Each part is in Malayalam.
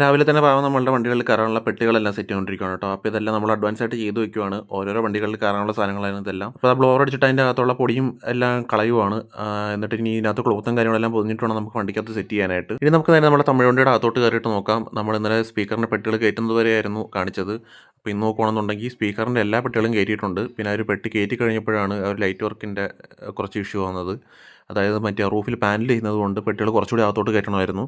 രാവിലെ തന്നെ പാവം നമ്മളുടെ വണ്ടികളിൽ കയറാനുള്ള പെട്ടികളെല്ലാം സെറ്റ് ചെയ്തുകൊണ്ടിരിക്കുകയാണ് കേട്ടോ. അപ്പോൾ ഇതെല്ലാം നമ്മൾ അഡ്വാൻസ് ആയിട്ട് ചെയ്ത് വെക്കുവാണ്. ഓരോരോ വണ്ടികളിൽ കയറാനുള്ള സാധനങ്ങളായിരുന്നു ഇതെല്ലാം. അപ്പോൾ ബ്ലോർ അടിച്ചിട്ട് അതിന്റെ അകത്തുള്ള പൊടിയും എല്ലാം കളയുവാണ്. എന്നിട്ട് ഇനി ഇതിനകത്ത് ക്ലോത്തും കാര്യങ്ങളെല്ലാം പൊതിഞ്ഞിട്ട് വേണം നമുക്ക് വണ്ടിക്കകത്ത് സെറ്റ് ചെയ്യാനായിട്ട്. ഇനി നമുക്ക് നേരെ നമ്മുടെ തമിഴ് വണ്ടിയുടെ അകത്തോട്ട് കയറിയിട്ട് നോക്കാം. നമ്മൾ ഇന്നലെ സ്പീക്കറിന്റെ പെട്ടികൾ കയറ്റുന്നത് വരെയായിരുന്നു കാണിച്ചത്. അപ്പോൾ ഇന്ന് നോക്കുകയാണെന്നുണ്ടെങ്കിൽ സ്പീക്കറിന്റെ എല്ലാ പെട്ടികളും കയറ്റിയിട്ടുണ്ട്. പിന്നെ ആ ഒരു പെട്ടി കയറ്റി കഴിഞ്ഞപ്പോഴാണ് ആ ഒരു ലൈറ്റ് വർക്കിന്റെ കുറച്ച് ഇഷ്യൂ വന്നത്. അതായത് മറ്റേ റൂഫിൽ പാനൽ ചെയ്യുന്നത് കൊണ്ട് പെട്ടികൾ കുറച്ചുകൂടി അകത്തോട്ട് കയറ്റണമായിരുന്നു.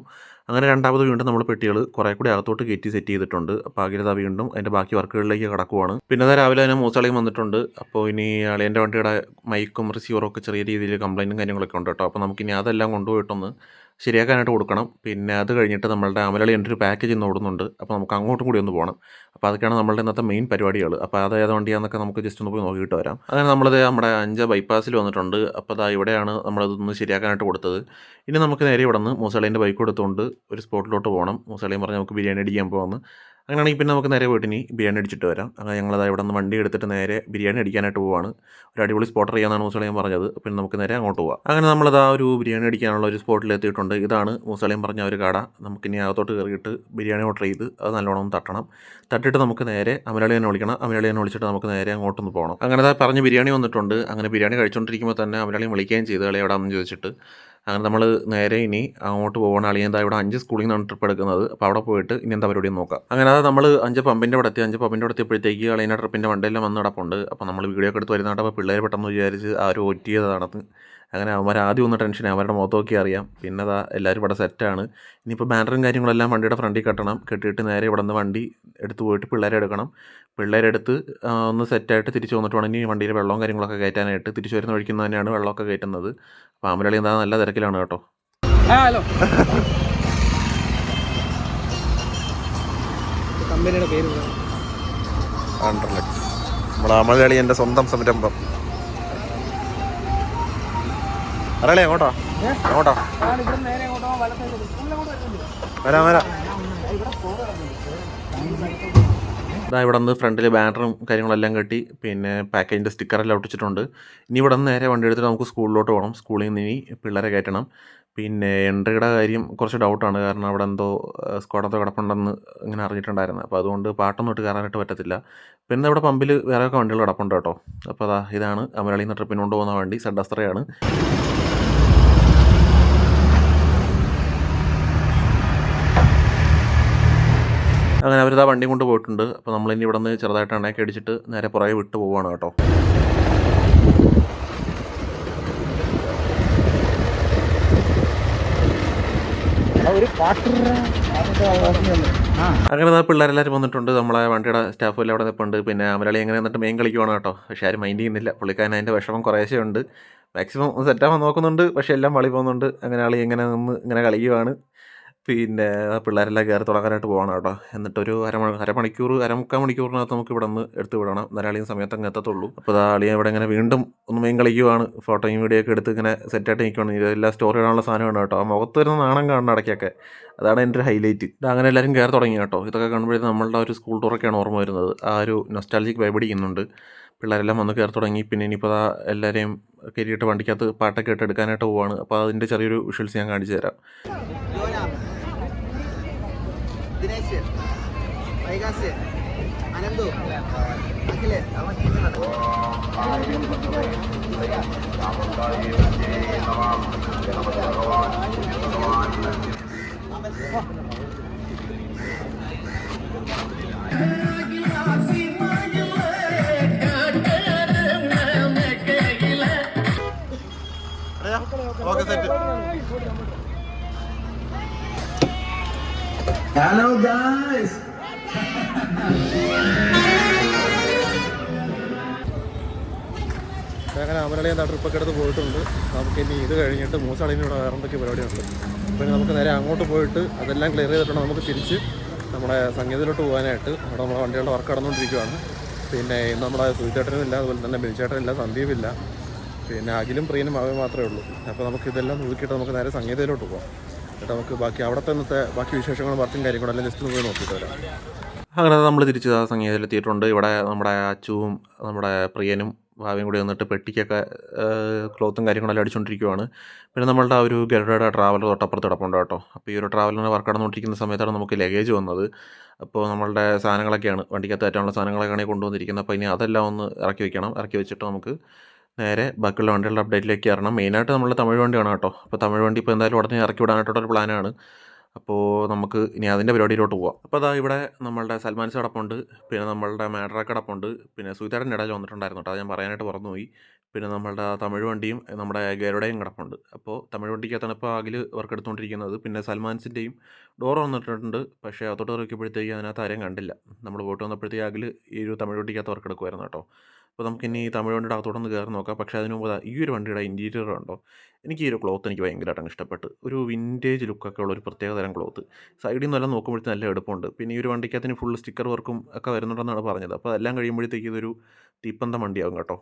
അങ്ങനെ രണ്ടാമത് വീണ്ടും നമ്മൾ പെട്ടികൾ കുറേ കൂടി അകത്തോട്ട് കയറ്റി സെറ്റ് ചെയ്തിട്ടുണ്ട്. അപ്പോൾ ആകിരത വീണ്ടും അതിന്റെ ബാക്കി വർക്കുകളിലേക്ക് കടക്കുവാണ്. പിന്നെ രാവിലെ തന്നെ മൂസാളിയും വന്നിട്ടുണ്ട്. അപ്പോൾ ഇനി അളിയന്റെ വണ്ടിയുടെ മൈക്കും റിസീവറും ഒക്കെ ചെറിയ രീതിയിൽ കംപ്ലൈന്റും കാര്യങ്ങളൊക്കെ ഉണ്ട് കേട്ടോ. അപ്പോൾ നമുക്കിനി അതെല്ലാം കൊണ്ടുപോയിട്ടൊന്ന് ശരിയാക്കാനായിട്ട് കൊടുക്കണം. പിന്നെ അത് കഴിഞ്ഞിട്ട് നമ്മളുടെ അമലളി എന്റെ ഒരു പാക്കേജ് ഇന്ന് ഓടുന്നുണ്ട്. അപ്പോൾ നമുക്ക് അങ്ങോട്ടും കൂടി ഒന്ന് പോകണം അപ്പോൾ അതൊക്കെയാണ് നമ്മളുടെ ഇന്നത്തെ മെയിൻ പരിപാടികൾ അപ്പോൾ അത് ഏത് വണ്ടിയാണെന്നൊക്കെ നമുക്ക് ജസ്റ്റ് ഒന്ന് പോയി നോക്കിയിട്ട് വരാം. അങ്ങനെ നമ്മളത് നമ്മുടെ അഞ്ച ബൈപ്പാസിൽ വന്നിട്ടുണ്ട്. അപ്പോൾ അതാ ഇവിടെയാണ് നമ്മളതൊന്ന് ശരിയാക്കാനായിട്ട് കൊടുത്തത്. ഇനി നമുക്ക് നേരെ ഇവിടെ നിന്ന് മൂസളീന്റെ ബൈക്ക് എടുത്തുകൊണ്ട് ഒരു സ്പോട്ടിലോട്ട് പോകണം മൂസളീം പറഞ്ഞ് നമുക്ക് ബിരിയാണി അടിക്കാൻ പോകുന്നു അങ്ങനെയാണെങ്കിൽ പിന്നെ നമുക്ക് നേരെ പോയിട്ട് ഇനി ബിരിയാണി അടിച്ചിട്ട് വരാം. അങ്ങനെ ഞങ്ങളത് ഇവിടെ നിന്ന് വണ്ടി എടുത്തിട്ട് നേരെ ബിരിയാണി അടിക്കാനായിട്ട് പോവാണ്. ഒരു അടിപൊളി സ്പോട്ട് അറിയാമെന്നാണ് മുസ്ലിം പറഞ്ഞത്. പിന്നെ നമുക്ക് നേരെ അങ്ങോട്ട് പോവാം. അങ്ങനെ നമ്മളത് ആ ഒരു ബിരിയാണി അടിക്കാനുള്ള ഒരു സ്പോട്ടിൽ എത്തിയിട്ടുണ്ട്. ഇതാണ് മുസ്ലിം പറഞ്ഞ ഒരു കട. നമുക്കിനി അകത്തോട്ട് കയറിയിട്ട് ബിരിയാണി ഓർഡർ ചെയ്ത് അത് നല്ലോണം തട്ടണം. തട്ടിട്ട് നമുക്ക് നേരെ അമലാളി തന്നെ വിളിക്കണം. അമലാളി തന്നെ വിളിച്ചിട്ട് നമുക്ക് നേരെ അങ്ങോട്ടൊന്ന് പോകണം. അങ്ങനെ പറഞ്ഞ് ബിരിയാണി വന്നിട്ടുണ്ട്. അങ്ങനെ ബിരിയാണി കഴിച്ചുകൊണ്ടിരിക്കുമ്പോൾ തന്നെ അമലാളി വിളിക്കുകയും ചെയ്തു. കളി എവിടെയാണെന്ന് ചോദിച്ചിട്ട്. അങ്ങനെ നമ്മൾ നേരെ ഇനി അങ്ങോട്ട് പോകണം അല്ലെങ്കിൽ എന്താ ഇവിടെ അഞ്ച് സ്കൂളിൽ നിന്നാണ് ട്രിപ്പ് എടുക്കുന്നത്. അപ്പോൾ അവിടെ പോയിട്ട് ഇനി എന്താ പരിപാടി നോക്കാം. അങ്ങനെ അത് നമ്മൾ അഞ്ച് പമ്പിന്റെ അവിടെ എത്തി. അഞ്ച് പമ്പിന്റെ അവിടെ എത്തിയപ്പോഴത്തേക്ക് അളിയന്റെ ട്രിപ്പിന്റെ വണ്ടിയെല്ലാം വന്ന് കിടപ്പുണ്ട്. അപ്പോൾ നമ്മൾ വീഡിയോ ഒക്കെ എടുത്ത് വരുന്നതായിട്ട് അപ്പോൾ പിള്ളേർ പെട്ടെന്ന് വിചാരിച്ച് ആ ഒരു ഒറ്റിയതാണെന്ന് അങ്ങനെ അവന്മാർ ആദ്യം ഒന്ന് ടെൻഷൻ അവരുടെ മുഖത്ത് നോക്കി അറിയാം. പിന്നെ അതാ എല്ലാവരും ഇവിടെ സെറ്റാണ് ഇനിയിപ്പോൾ ബാനറും കാര്യങ്ങളെല്ലാം വണ്ടിയുടെ ഫ്രണ്ടിൽ കെട്ടണം. കെട്ടിയിട്ട് നേരെ ഇവിടെ നിന്ന് വണ്ടി എടുത്ത് പോയിട്ട് പിള്ളേരെ എടുക്കണം. പിള്ളേരെടുത്ത് ഒന്ന് സെറ്റായിട്ട് തിരിച്ച് വന്നിട്ട് വേണം. ഇനി വണ്ടിയിൽ വെള്ളവും കാര്യങ്ങളൊക്കെ കയറ്റാനായിട്ട്. തിരിച്ചു വരുന്ന വഴിക്കുന്ന തന്നെയാണ് വെള്ളമൊക്കെ കയറ്റുന്നത്. അപ്പോൾ അമലളി എന്താ നല്ല തിരക്കിലാണ് കേട്ടോ. ഹലോ. കമ്പനിയുടെ പേര്. നമ്മുടെ അമലളി എന്റെ സ്വന്തം സംരംഭം. അറിയാലേ അങ്ങോട്ടോ? അങ്ങോട്ടോ? വരാം വരാം. ഇതാ ഇവിടെ നിന്ന് ഫ്രണ്ടിൽ ബാനറും കാര്യങ്ങളെല്ലാം കെട്ടി പിന്നെ പാക്കേജിന്റെ സ്റ്റിക്കറെല്ലാം ഒട്ടിച്ചിട്ടുണ്ട്. ഇനി ഇവിടെ നിന്ന് നേരെ വണ്ടി എടുത്തിട്ട് നമുക്ക് സ്കൂളിലോട്ട് പോകണം സ്കൂളിൽ നിന്ന് ഇനി പിള്ളേരെ കയറ്റണം. പിന്നെ എൻട്രിയുടെ കാര്യം കുറച്ച് ഡൗട്ടാണ്. കാരണം അവിടെ എന്തോ സ്ക്വാഡത്തോ കിടപ്പുണ്ടെന്ന് ഇങ്ങനെ അറിഞ്ഞിട്ടുണ്ടായിരുന്നു. അപ്പോൾ അതുകൊണ്ട് പാട്ടൊന്നും ഇട്ട് കയറാനായിട്ട് പറ്റത്തില്ല. പിന്നെ ഇവിടെ പമ്പിൽ വേറെയൊക്കെ വണ്ടികൾ കിടപ്പുണ്ട് കേട്ടോ. അപ്പോൾ അതാ ഇതാണ് അമരളിയിൽ നിന്ന് ട്രിപ്പിന് കൊണ്ടുപോകുന്ന വണ്ടി. സെഡസ്ത്രയാണ് അങ്ങനെ അവരിതാ വണ്ടി കൊണ്ട് പോയിട്ടുണ്ട്. അപ്പോൾ നമ്മൾ ഇനി നിന്ന് ചെറുതായിട്ട് എണ്ണയൊക്കെ അടിച്ചിട്ട് നേരെ പുറകെ വിട്ട് പോവുകയാണ് കേട്ടോ. അങ്ങനെ ആ പിള്ളേരെല്ലാവരും വന്നിട്ടുണ്ട്. നമ്മളെ വണ്ടിയുടെ സ്റ്റാഫ് എല്ലാം അവിടെ നിൽപ്പുണ്ട് പിന്നെ അമരളി എങ്ങനെ എന്നിട്ട് മെയിൻ കളിക്കുവാണ് കേട്ടോ. പക്ഷേ ആരും മൈൻഡ് ചെയ്യുന്നില്ല. പുള്ളിക്കാരൻ അതിന്റെ വിഷമം കുറേശ്ശേ ഉണ്ട്. മാക്സിമം സെറ്റാവാൻ നോക്കുന്നുണ്ട്. പക്ഷേ എല്ലാം വളി പോകുന്നുണ്ട്. അങ്ങനെ ആളി എങ്ങനെ നിന്ന് ഇങ്ങനെ കളിക്കുവാണ്. പിന്നെ പിള്ളേരെല്ലാം കയറി തുടങ്ങാനായിട്ട് പോകണം കേട്ടോ. എന്നിട്ടൊരു അരമണി അരമണിക്കൂർ അരമുക്കാൽ മണിക്കൂറിനകത്ത് നമുക്ക് ഇവിടെ നിന്ന് എടുത്ത് വിടണം. എന്നാലും സമയത്ത് അങ്ങ് എത്തത്തുള്ളൂ. അപ്പോൾ ആ അളിയെ ഇവിടെ ഇങ്ങനെ വീണ്ടും ഒന്ന് മെയിൻ കളിക്കുവാണ്. ഫോട്ടോയും വീഡിയോ ഒക്കെ എടുത്ത് ഇങ്ങനെ സെറ്റായിട്ട് നിൽക്കുകയാണ് ഇതെല്ലാം സ്റ്റോറി ഇടാനുള്ള സാധനമാണ് കേട്ടോ. ആ മുഖത്ത് വരുന്ന നാണം കാണണം ഇടയ്ക്കൊക്കെ. അതാണ് എന്റെ ഒരു ഹൈലൈറ്റ് അങ്ങനെ എല്ലാവരും കയറി തുടങ്ങി കേട്ടോ. ഇതൊക്കെ കാണുമ്പോഴേ നമ്മളുടെ ഒരു സ്കൂൾ ടൂറൊക്കെയാണ് ഓർമ്മ വരുന്നത്. ആ ഒരു നൊസ്റ്റാലജിക് വൈബ് അടിക്കുന്നുണ്ട്. പിള്ളേരെല്ലാം വന്ന് കയറി തുടങ്ങി. പിന്നെ ഇനിയിപ്പോൾ ആ എല്ലാവരെയും കയറിയിട്ട് വണ്ടിക്കകത്ത് പാട്ടൊക്കെ ഇട്ട് എടുക്കാനായിട്ട് പോവാണ്. അപ്പോൾ അതിന്റെ ചെറിയൊരു വിഷ്വൽസ് ഞാൻ കാണിച്ചു തരാം. Yeah. ഹലോ ഗായ്സ് അങ്ങനെ അമരളി എന്താ ട്രിപ്പൊക്കെ എടുത്ത് പോയിട്ടുണ്ട്. നമുക്ക് ഇനി ഇത് കഴിഞ്ഞിട്ട് മൂസാളിനോട് വേറെ എന്തൊക്കെ പരിപാടിയുണ്ട്. പിന്നെ നമുക്ക് നേരെ അങ്ങോട്ട് പോയിട്ട് അതെല്ലാം ക്ലിയർ ചെയ്തിട്ടുണ്ട് നമുക്ക് തിരിച്ച് നമ്മുടെ സംഗീതത്തിലോട്ട് പോകാനായിട്ട്. അവിടെ നമ്മുടെ വണ്ടികളുടെ വർക്ക് നടന്നുകൊണ്ടിരിക്കുകയാണ് പിന്നെ ഇന്ന് നമ്മുടെ സുചേട്ടനും ഇല്ല അതുപോലെ തന്നെ ബിൽചേട്ടനില്ല സന്ദീപില്ല പിന്നെ അഖിലും പ്രിയനും അവൻ മാത്രമേ ഉള്ളൂ. അപ്പോൾ നമുക്ക് ഇതെല്ലാം ഒതുക്കിയിട്ട് നമുക്ക് നേരെ സംഗീതയിലോട്ട് പോകാം എന്നിട്ട് നമുക്ക് ബാക്കി അവിടുത്തെ ഇന്നത്തെ ബാക്കി വിശേഷങ്ങളും വർക്കും കാര്യങ്ങളും എല്ലാം ജസ്റ്റ് പോയി നോക്കിയിട്ട് വരാം. അങ്ങനെ നമ്മൾ തിരിച്ച് ആ സംഗീതത്തിലെത്തിയിട്ടുണ്ട്. ഇവിടെ നമ്മുടെ അച്ചുവും നമ്മുടെ പ്രിയനും ഭാവിയും കൂടി വന്നിട്ട് പെട്ടിക്കൊക്കെ ക്ലോത്തും കാര്യങ്ങളെല്ലാം അടിച്ചുകൊണ്ടിരിക്കുവാണ് പിന്നെ നമ്മളുടെ ആ ഒരു ഗരുഡയുടെ ട്രാവലർ തൊട്ടപ്പുറത്ത് കിടപ്പുണ്ട് കേട്ടോ. അപ്പോൾ ഈ ഒരു ട്രാവലറിന് വർക്ക് നടന്നുകൊണ്ടിരിക്കുന്ന സമയത്താണ് നമുക്ക് ലഗേജ് വന്നത്. അപ്പോൾ നമ്മളുടെ സാധനങ്ങളൊക്കെയാണ് വണ്ടിക്കകത്ത് കയറ്റാനുള്ള സാധനങ്ങളൊക്കെയാണ് കൊണ്ടുവന്നിരിക്കുന്നത്. അപ്പോൾ ഇനി അതെല്ലാം ഒന്ന് ഇറക്കി വെക്കണം. ഇറക്കി വെച്ചിട്ട് നമുക്ക് നേരെ ബാക്കിയുള്ള വണ്ടികളുടെ അപ്ഡേറ്റിലേക്ക് കയറണം. മെയിനായിട്ട് നമ്മൾ തമിഴ് വണ്ടിയാണ് കേട്ടോ. അപ്പോൾ തമിഴ് വണ്ടി ഇപ്പോൾ എന്തായാലും ഉടനെ ഇറക്കി വിടാനായിട്ടുള്ളൊരു പ്ലാനാണ് അപ്പോൾ നമുക്ക് ഇനി അതിന്റെ പരിപാടിയിലോട്ട് പോവാം. അപ്പോൾ അതാ ഇവിടെ നമ്മളുടെ സൽമാൻസ് കിടപ്പുണ്ട്. പിന്നെ നമ്മളുടെ മാഡറ കിടപ്പുണ്ട്. പിന്നെ സുഹിതേടന്റെ ഇടയിൽ വന്നിട്ടുണ്ടായിരുന്നു കേട്ടോ. അത് ഞാൻ പറയാനായിട്ട് മറന്നുപോയി. പിന്നെ നമ്മളുടെ തമിഴ് വണ്ടിയും നമ്മുടെ ഗേരുടെയും കിടപ്പുണ്ട്. അപ്പോൾ തമിഴ് വണ്ടിക്കകത്താണ് ഇപ്പോൾ അകിൽ വർക്ക് എടുത്തുകൊണ്ടിരിക്കുന്നത്. പിന്നെ സൽമാൻസിന്റെയും ഡോർ വന്നിട്ടുണ്ട്. പക്ഷേ അതോട്ട് നോക്കിയപ്പോഴത്തേക്ക് അതിനകത്ത് ആരെയും കണ്ടില്ല. നമ്മൾ പോയിട്ട് വന്നപ്പോഴത്തേക്ക് അകിൽ ഈ ഒരു തമിഴ് വണ്ടിക്കകത്ത് വർക്ക് എടുക്കുമായിരുന്നു കേട്ടോ. അപ്പോൾ നമുക്കിനി തമിഴ് വണ്ടിയുടെ അകത്തോട്ടൊന്ന് കയറി നോക്കാം. പക്ഷേ അതിന് മുമ്പ് ഈ ഒരു വണ്ടിയുടെ ഇന്റീരിയർ ഉണ്ടോ എനിക്ക് ഈ ഒരു ക്ലോത്ത് എനിക്ക് ഭയങ്കരമായിട്ട് ഇഷ്ടപ്പെട്ട്. ഒരു വിന്റേജ് ലുക്കൊക്കെ ഉള്ള ഒരു പ്രത്യേക തരം ക്ലോത്ത് സൈഡിൽ നിന്നെല്ലാം നോക്കുമ്പോഴത്തേക്ക് നല്ല എളുപ്പമുണ്ട് പിന്നെ ഈ ഒരു വണ്ടിക്കകത്തിന് ഫുൾ സ്റ്റിക്കർ വർക്കും ഒക്കെ വരുന്നുണ്ടെന്നാണ് പറഞ്ഞത്. അപ്പോൾ അതെല്ലാം കഴിയുമ്പോഴത്തേക്ക് ഇതൊരു തീപ്പന്തം വണ്ടിയാകും കേട്ടോ.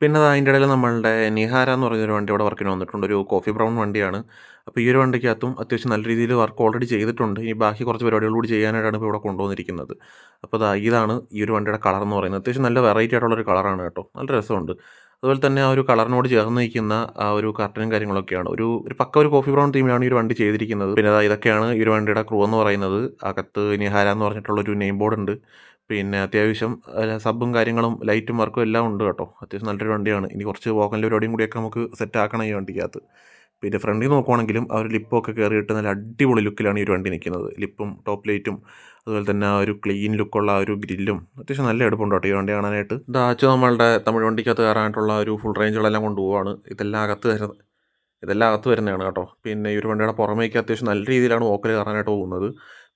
പിന്നെ അത് അതിന്റെ ഇടയിൽ നമ്മളുടെ നിഹാര എന്ന് പറഞ്ഞൊരു വണ്ടി ഇവിടെ വർക്കിന് വന്നിട്ടുണ്ട്. ഒരു കോഫി ബ്രൗൺ വണ്ടിയാണ്. അപ്പോൾ ഈ ഒരു വണ്ടിക്കകത്തും അത്യാവശ്യം നല്ല രീതിയിൽ വർക്ക് ഓൾറെഡി ചെയ്തിട്ടുണ്ട്. ഇനി ബാക്കി കുറച്ച് പരിപാടികൾ കൂടി ചെയ്യാനായിട്ടാണ് ഇപ്പോൾ ഇവിടെ കൊണ്ടുവന്നിരിക്കുന്നത്. അപ്പോൾ ദാ ഇതാണ് ഈ ഒരു വണ്ടിയുടെ കളർ എന്ന് പറയുന്നത്. അത്യാവശ്യം നല്ല വെറൈറ്റി ആയിട്ടുള്ളൊരു കളറാണ് കേട്ടോ. നല്ല രസമുണ്ട്. അതുപോലെ തന്നെ ആ ഒരു കളറിനോട് ചേർന്ന് നിൽക്കുന്ന ആ ഒരു കർട്ടനും കാര്യങ്ങളൊക്കെയാണ്. ഒരു ഒരു പക്ക ഒരു കോഫി ബ്രൗൺ തീമിലാണ് ഈ ഒരു വണ്ടി ചെയ്തിരിക്കുന്നത്. പിന്നെ ഇതൊക്കെയാണ് ഈ ഒരു വണ്ടിയുടെ ക്രൂ എന്ന് പറയുന്നത്. അകത്ത് നിഹാര എന്ന് പറഞ്ഞിട്ടുള്ളൊരു നെയിം ബോർഡ് ഉണ്ട്. പിന്നെ അത്യാവശ്യം സബ്ബും സബും കാര്യങ്ങളും ലൈറ്റും വർക്കും എല്ലാം ഉണ്ട് കേട്ടോ. അത്യാവശ്യം നല്ലൊരു വണ്ടിയാണ്. ഇനി കുറച്ച് വോക്കലിന്റെ പരിപാടിയും കൂടിയൊക്കെ നമുക്ക് സെറ്റ് ആക്കണം ഈ വണ്ടിക്കകത്ത്. പിന്നെ ഫ്രണ്ടിൽ നോക്കുവാണെങ്കിലും ആ ഒരു ലിപ്പൊക്കെ കയറിയിട്ട് നല്ല അടിപൊളി ലുക്കിലാണ് ഈ ഒരു വണ്ടി നിൽക്കുന്നത് ലിപ്പും ടോപ്പ് ലൈറ്റും അതുപോലെ തന്നെ ആ ഒരു ക്ലീൻ ലുക്കുള്ള ആ ഒരു ഗ്രില്ലും അത്യാവശ്യം നല്ല എടുപ്പുണ്ട് കേട്ടോ ഈ വണ്ടി കാണാനായിട്ട്. ഇതാച്ചു നമ്മളുടെ തമിഴ് വണ്ടിക്കകത്ത് കയറാനായിട്ടുള്ള ഒരു ഫുൾ റേഞ്ചുകളെല്ലാം കൊണ്ടുപോവാണ്. ഇതെല്ലാം അകത്ത് വരുന്നത് ഇതെല്ലാം അകത്ത് വരുന്നതാണ് കേട്ടോ. പിന്നെ ഈ ഒരു വണ്ടിയുടെ പുറമേക്ക് അത്യാവശ്യം നല്ല രീതിയിലാണ് വോക്കൽ കയറാനായിട്ട് പോകുന്നത്.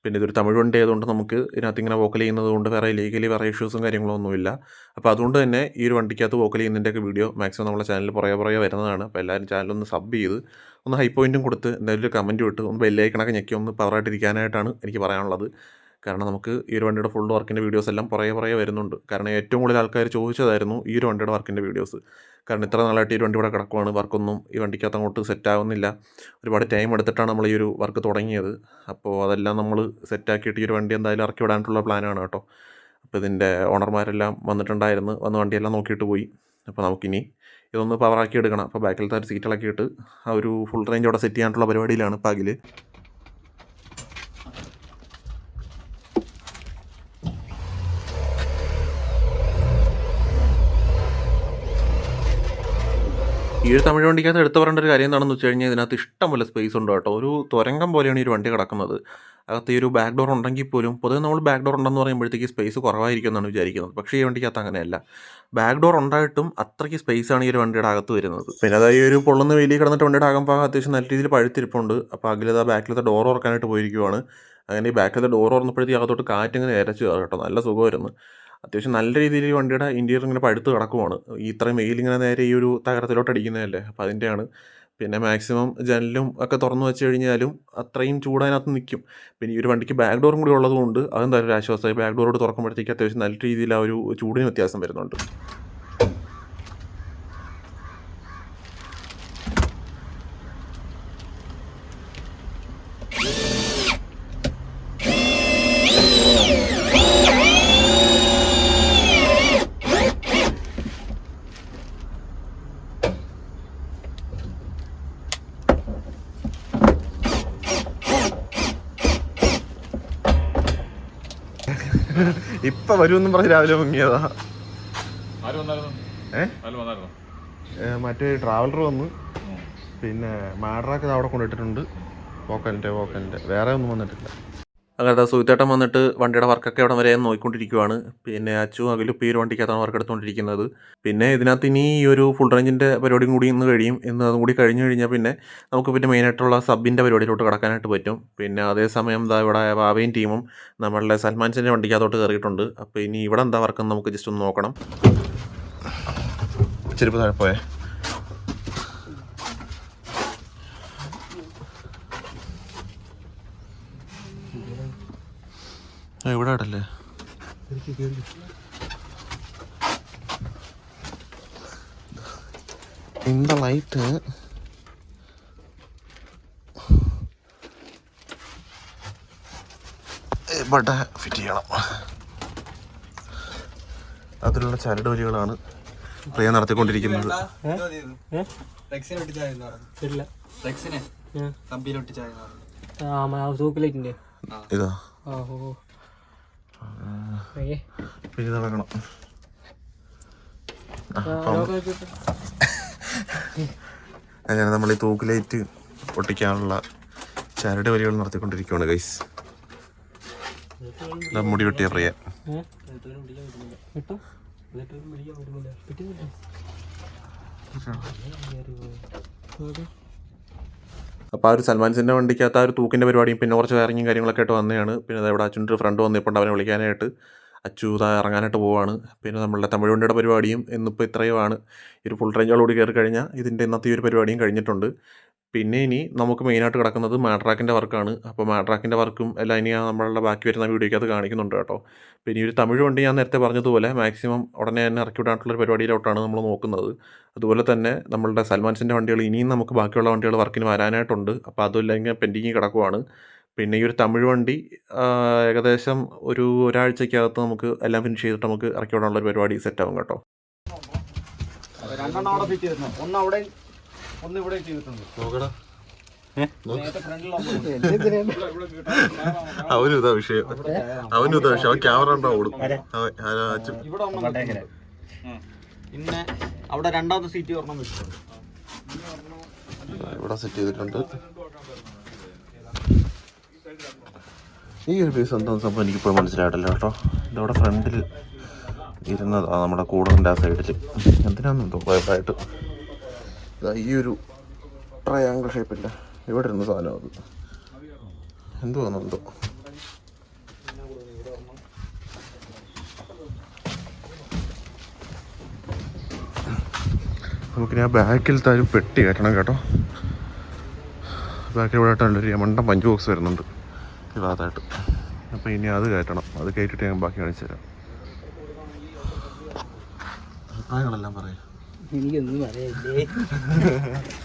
പിന്നെ ഇതൊരു തമിഴ് വണ്ടി ആയതുകൊണ്ട് നമുക്ക് ഇതിനകത്ത് ഇങ്ങനെ വോക്കൽ ചെയ്യുന്നത് കൊണ്ട് വേറെ ലീഗലി വേറെ ഇഷ്യൂസും കാര്യങ്ങളോ ഒന്നുമില്ല. അപ്പോൾ അതുകൊണ്ട് തന്നെ ഈ ഒരു വണ്ടിക്കകത്ത് വോക്കൽ ചെയ്യുന്നതിന്റെയൊക്കെ വീഡിയോ മാക്സിമം നമ്മളെ ചാനലിൽ പുറകെ പുറകെ വരുന്നതാണ്. അപ്പോൾ എല്ലാവരും ചാനലൊന്ന് സബ് ചെയ്ത് ഒന്ന് ഹൈ പോയിന്റും കൊടുത്ത് എന്തായാലും ഒരു കമന്റ് വിട്ട് ഒന്ന് ബെല്ലൈക്കണൊക്കെ ഞെക്കി ഒന്ന് പവറായിട്ടിരിക്കാനായിട്ടാണ് എനിക്ക് പറയാനുള്ളത്. കാരണം നമുക്ക് ഈ ഒരു വണ്ടിയുടെ ഫുൾ വർക്കിന്റെ വീഡിയോസ് എല്ലാം പുറകെ പുറകെ വരുന്നുണ്ട്. കാരണം ഏറ്റവും കൂടുതൽ ആൾക്കാർ ചോദിച്ചതായിരുന്നു ഈ ഒരു വണ്ടിയുടെ വർക്കിന്റെ വീഡിയോസ് കാരണം ഇത്ര നാളായിട്ട് ഈ വണ്ടി ഇവിടെ കിടക്കുവാണ് വർക്കൊന്നും ഈ വണ്ടിക്കകത്ത് അങ്ങോട്ട് സെറ്റ് ആവുന്നില്ല. ഒരുപാട് ടൈം എടുത്തിട്ടാണ് നമ്മൾ ഈ ഒരു വർക്ക് തുടങ്ങിയത്. അപ്പോൾ അതെല്ലാം നമ്മൾ സെറ്റാക്കിയിട്ട് ഈ ഒരു വണ്ടി എന്തായാലും ഇറക്കി വിടാനായിട്ടുള്ള പ്ലാനാണ് കേട്ടോ. അപ്പോൾ ഇതിന്റെ ഓണർമാരെല്ലാം വന്നിട്ടുണ്ടായിരുന്നു. വന്ന് വണ്ടിയെല്ലാം നോക്കിയിട്ട് പോയി. അപ്പോൾ നമുക്കിനി ഇതൊന്ന് പവറാക്കി എടുക്കണം. അപ്പോൾ ബാക്കിലത്തെ ഒരു സീറ്റിളക്കിയിട്ട് ആ ഒരു ഫുൾ റേഞ്ച് അവിടെ സെറ്റ് ചെയ്യാനുള്ള പരിപാടിയിലാണ് ഇപ്പോൾ അഖിൽ ഈ ഒരു തമിഴ് വണ്ടിക്കകത്ത് എടുത്തു പറയേണ്ട ഒരു കാര്യം എന്താണെന്ന് വെച്ച് കഴിഞ്ഞാൽ ഇതിനകത്ത് ഇഷ്ടം പോലെ സ്പേസ് ഉണ്ട് കേട്ടോ. ഒരു തുരങ്കം പോലെയാണ് ഈ ഒരു വണ്ടി കിടക്കുന്നത്. അകത്ത് ഈ ഒരു ബാക്ക് ഡോർ ഉണ്ടെങ്കിൽ പോലും പൊതുവെ നമ്മൾ ബാക്ക് ഡോർ ഉണ്ടെന്ന് പറയുമ്പോഴത്തേക്ക് സ്പേസ് കുറവായിരിക്കും എന്നാണ് വിചാരിക്കുന്നത്. പക്ഷേ ഈ വണ്ടിക്കകത്ത് അങ്ങനെയല്ല. ബാക്ക് ഡോർ ഉണ്ടായിട്ടും അത്രയ്ക്ക് സ്പേസ് ആണ് ഈ ഒരു വണ്ടിയുടെ അകത്ത് വരുന്നത്. പിന്നെ അതായത് ഈ ഒരു പൊള്ളുന്ന വെയിലിൽ കിടന്നിട്ട് വണ്ടിയുടെ അകം ഭാഗം അത്യാവശ്യം നല്ല രീതിയിൽ പഴുത്തിരിപ്പുണ്ട്. അപ്പോൾ അഖിലത ബാക്കിലത്തെ ഡോർ തുറക്കാനായിട്ട് പോയിരിക്കുവാണ്. അങ്ങനെ ഈ ബാക്കിലത്തെ ഡോർ തുറന്നപ്പോഴത്തേക്ക് അകത്തോട്ട് കാറ്റിങ്ങനെ ഇരച്ചു കേട്ടോ. നല്ല സുഖമായിരുന്നു. അത്യാവശ്യം നല്ല രീതിയിൽ വണ്ടിയുടെ ഇന്റീരിയർ ഇങ്ങനെ പഴുത്ത് കിടക്കുവാണ്. ഇത്രയും വെയിൽ ഇങ്ങനെ നേരെ ഈ ഒരു തകരത്തിലോട്ട് അടിക്കുന്നതല്ലേ? അപ്പോൾ അതിന്റെയാണ്. പിന്നെ മാക്സിമം ജനലും ഒക്കെ തുറന്നു വെച്ച് കഴിഞ്ഞാലും അത്രയും ചൂടതിനകത്ത് നിൽക്കും. പിന്നെ ഈ ഒരു വണ്ടിക്ക് ബാക്ക് ഡോറും കൂടി ഉള്ളതുകൊണ്ട് അതെന്തായാലും ഒരു ആശ്വാസമായി. ബാക്ക് ഡോറോട് തുറക്കുമ്പോഴത്തേക്ക് അത്യാവശ്യം നല്ല രീതിയിൽ ആ ഒരു ചൂടിന് വ്യത്യാസം വരുന്നുണ്ട്. ഇപ്പം വരുമെന്നും പറഞ്ഞ് രാവിലെ മുങ്ങിയതാ. ആര് വന്നായിരുന്നു? ഏ? ആര് വന്നായിരുന്നു? മറ്റേ ട്രാവലർ വന്ന്. പിന്നെ മാഡറൊക്കെ അവിടെ കൊണ്ടിട്ടിട്ടുണ്ട് വോക്കലിന്റെ വോക്കലിന്റെ വേറെ ഒന്നും വന്നിട്ടില്ല. അങ്ങനത്തെ സുഹിത്തേട്ടൻ വന്നിട്ട് വണ്ടിയുടെ വർക്കൊക്കെ അവിടെ വരെ നോക്കിക്കൊണ്ടിരിക്കുവാണ് പിന്നെ അച്ചു അകലും പേര് വണ്ടിക്കകത്താണ് വർക്ക് എടുത്തുകൊണ്ടിരിക്കുന്നത് പിന്നെ ഇതിനകത്ത് ഇനി ഈ ഒരു ഫുൾ റേഞ്ചിന്റെ പരിപാടിയും കൂടി ഇന്ന് കഴിയും. ഇന്ന് അതും കൂടി കഴിഞ്ഞ് കഴിഞ്ഞാൽ പിന്നെ നമുക്ക് പിന്നെ മെയിനായിട്ടുള്ള സബിന്റെ പരിപാടിയിലോട്ട് കടക്കാനായിട്ട് പറ്റും. പിന്നെ അതേസമയം ദാ ഇവിടെ ബാബയും ടീമും നമ്മളുടെ സൽമാൻസിന്റെ വണ്ടിക്കകത്തോട്ട് കയറിയിട്ടുണ്ട്. അപ്പോൾ ഇനി ഇവിടെ എന്താ വർക്കെന്ന് നമുക്ക് ജസ്റ്റ് ഒന്ന് നോക്കണം. ചെരുപ്പ് താഴെ പോയേ. ഇവിടെ ഇടല്ലേ? இந்த ലൈറ്റ് ഇവിടെ ഫിറ്റ് ചെയ്യണം. അതിലുള്ള ചരട് പ്രിയ നടത്തിക്കൊണ്ടിരിക്കുന്നത്. ഇതാ നടക്കണം അങ്ങനെ നമ്മൾ ഈ തൂക്കിലേറ്റ് പൊട്ടിക്കാനുള്ള ചരട് വരികൾ നടത്തിക്കൊണ്ടിരിക്കുകയാണ് ഗൈസ് മുടി വെട്ടിയ പ്രിയ. കിട്ടും അപ്പോൾ ആ ഒരു സൽമാൻസിന്റെ വണ്ടിക്കകത്ത് ആ ഒരു തൂക്കിന്റെ പരിപാടിയും പിന്നെ കുറച്ച് വയറിങ്ങും കാര്യങ്ങളൊക്കെ ആയിട്ട് വന്നതാണ്. പിന്നെ അവിടെ അച്ഛന്റെ ഫ്രണ്ട് വന്നിപ്പോൾ അവനെ വിളിക്കാനായിട്ട്. അച്ചു ഇതാ ഇറങ്ങാനായിട്ട് പോവാണ്. പിന്നെ നമ്മളുടെ തമിഴ് വണ്ടിയുടെ പരിപാടിയും ഇന്നിപ്പോൾ ഇത്രയുമാണ്. ഒരു ഫുൾ റേഞ്ചോടുകൂടി കയറി കഴിഞ്ഞാൽ ഇതിന്റെ ഇന്നത്തെ ഈ ഒരു പരിപാടിയും കഴിഞ്ഞിട്ടുണ്ട്. പിന്നെ ഇനി നമുക്ക് മെയിനായിട്ട് കിടക്കുന്നത് മാട്രാക്കിന്റെ വർക്കാണ് അപ്പോൾ മാട്രാക്കിന്റെ വർക്കും എല്ലാം ഇനി നമ്മളുടെ ബാക്കി വരുന്ന വീഡിയോയ്ക്ക് അത് കാണിക്കുന്നുണ്ട് കേട്ടോ. പിന്നെ ഒരു തമിഴ് വണ്ടി ഞാൻ നേരത്തെ പറഞ്ഞതുപോലെ മാക്സിമം ഉടനെ തന്നെ ഇറക്കി വിടാനുള്ള പരിപാടിയിലോട്ടാണ് നമ്മൾ നോക്കുന്നത്. അതുപോലെ തന്നെ നമ്മളുടെ സൽമാൻസിന്റെ വണ്ടികൾ ഇനിയും നമുക്ക് ബാക്കിയുള്ള വണ്ടികൾ വർക്കിന് വരാനായിട്ടുണ്ട്. അപ്പോൾ അതുമില്ലെങ്കിൽ പെൻഡിങ് കിടക്കുവാണ്. പിന്നെ ഈ ഒരു തമിഴ് വണ്ടി ഏകദേശം ഒരു ഒരാഴ്ചക്കകത്ത് നമുക്ക് എല്ലാം ഫിനിഷ് ചെയ്തിട്ട് നമുക്ക് ഇറക്കി വിടാനുള്ള ഒരു പരിപാടി സെറ്റ് ആവും കേട്ടോ. രണ്ടെണ്ണം അവിടെ ഒന്ന് അവിടെ ഒന്ന് ഇവിടെ ചെയ്തിട്ടുണ്ട്. അവനും ഇതാ വിഷയം. അവനും ഇതാ വിഷയം. അവൻ ക്യാമറ ഉണ്ടോ ഓടും. ഇവിടെ. പിന്നെ അവിടെ രണ്ടാമത്തെ സീറ്റ് ഒരെണ്ണം വെച്ചിട്ടുണ്ട്. ഇവിടെ സെറ്റ് ചെയ്തിട്ടുണ്ട്. ഈ ഒരു പീസ് എന്താ സംഭവം എനിക്കിപ്പോൾ മനസ്സിലായിട്ടില്ല കേട്ടോ. ഇതവിടെ ഫ്രണ്ടിൽ ഇരുന്നതാ നമ്മുടെ കൂടറിന്റെ ആ സൈഡിൽ എന്തിനാണെന്നുണ്ടോ കുഴപ്പമായിട്ട് ഈ ഒരു ട്രയാങ്കിൾ ഷേപ്പില്ല ഇവിടെ ഇരുന്ന സാധനം അത്. എന്തുവാണെന്തോ നമുക്കിനി ആ ബാക്കിലത്തെ ഒരു പെട്ടി കയറ്റണം കേട്ടോ. ബാക്കിൽ ഇവിടെ ആയിട്ടുള്ളൊരു മണ്ടം പഞ്ച് ബോക്സ് വരുന്നുണ്ട്. ഈ ഭാഗത്തായിട്ട്. ഇനി അത് കയറ്റണം. അത് കയറ്റിട്ട് ഞാൻ ബാക്കി കാണിച്ചു തരാം. അഭിപ്രായങ്ങളെല്ലാം പറയാം. എനിക്കൊന്നും അറിയില്ലേ